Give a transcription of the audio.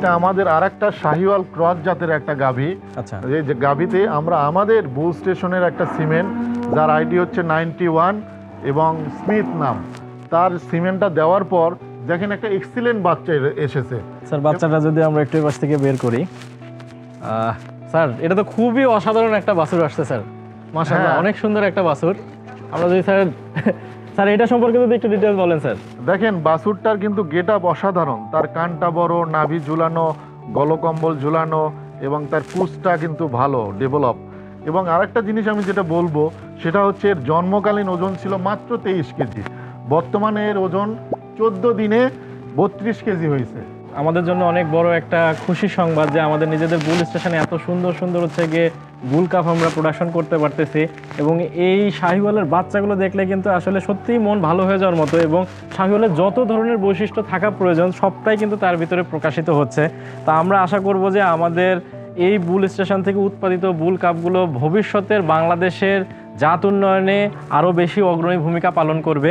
এটা আমাদের আর একটা শাহিওয়াল ক্রস জাতের একটা গাভী। আচ্ছা। এই যে গাভীতে আমরা আমাদের বু স্টেশনের একটা সিমেন্ট যার আইডি হচ্ছে নাইনটি ওয়ান এবং স্মিথ নাম। তার সিমেন্টটা দেওয়ার পর দেখেন একটা এক্সিলেন্ট বাচ্চা এসেছে। স্যার বাচ্চাটা যদি আমরা একটু পাশ থেকে বের করি। স্যার এটা তো খুবই অসাধারণ একটা বাছুর আসছে স্যার। মাশাআল্লাহ হ্যাঁ। অনেক সুন্দর একটা বাছুর। আমরা যদি স্যার স্যার এটা সম্পর্কে যদি একটু ডিটেলস বলেন স্যার। দেখেন বাছুরটার কিন্তু গেট আপ অসাধারণ। তার কানটা বড় নাভি ঝুলানো গলকম্বল ঝুলানো এবং তার পুষটা কিন্তু ভালো ডেভেলপ এবং আরেকটা জিনিস আমি যেটা বলব সেটা হচ্ছে এর জন্মকালীন ওজন ছিল মাত্র তেইশ কেজি। বর্তমানে এর ওজন চোদ্দ দিনে বত্রিশ কেজি হয়েছে। আমাদের জন্য অনেক বড় একটা খুশি সংবাদ যে আমাদের নিজেদের বুল স্টেশনে এত সুন্দর সুন্দর হচ্ছে গিয়ে বুল কাপ আমরা প্রোডাকশন করতে পারতেছি এবং এই শাহিওয়ালের বাচ্চাগুলো দেখলে কিন্তু আসলে সত্যিই মন ভালো হয়ে যাওয়ার মতো এবং শাহিওয়ালের যত ধরনের বৈশিষ্ট্য থাকা প্রয়োজন, সবটাই কিন্তু তার ভিতরে প্রকাশিত হচ্ছে। তা আমরা আশা করব যে আমাদের এই বুল স্টেশন থেকে উৎপাদিত বুল কাপগুলো ভবিষ্যতের বাংলাদেশের জাত উন্নয়নে আরও বেশি অগ্রণী ভূমিকা পালন করবে।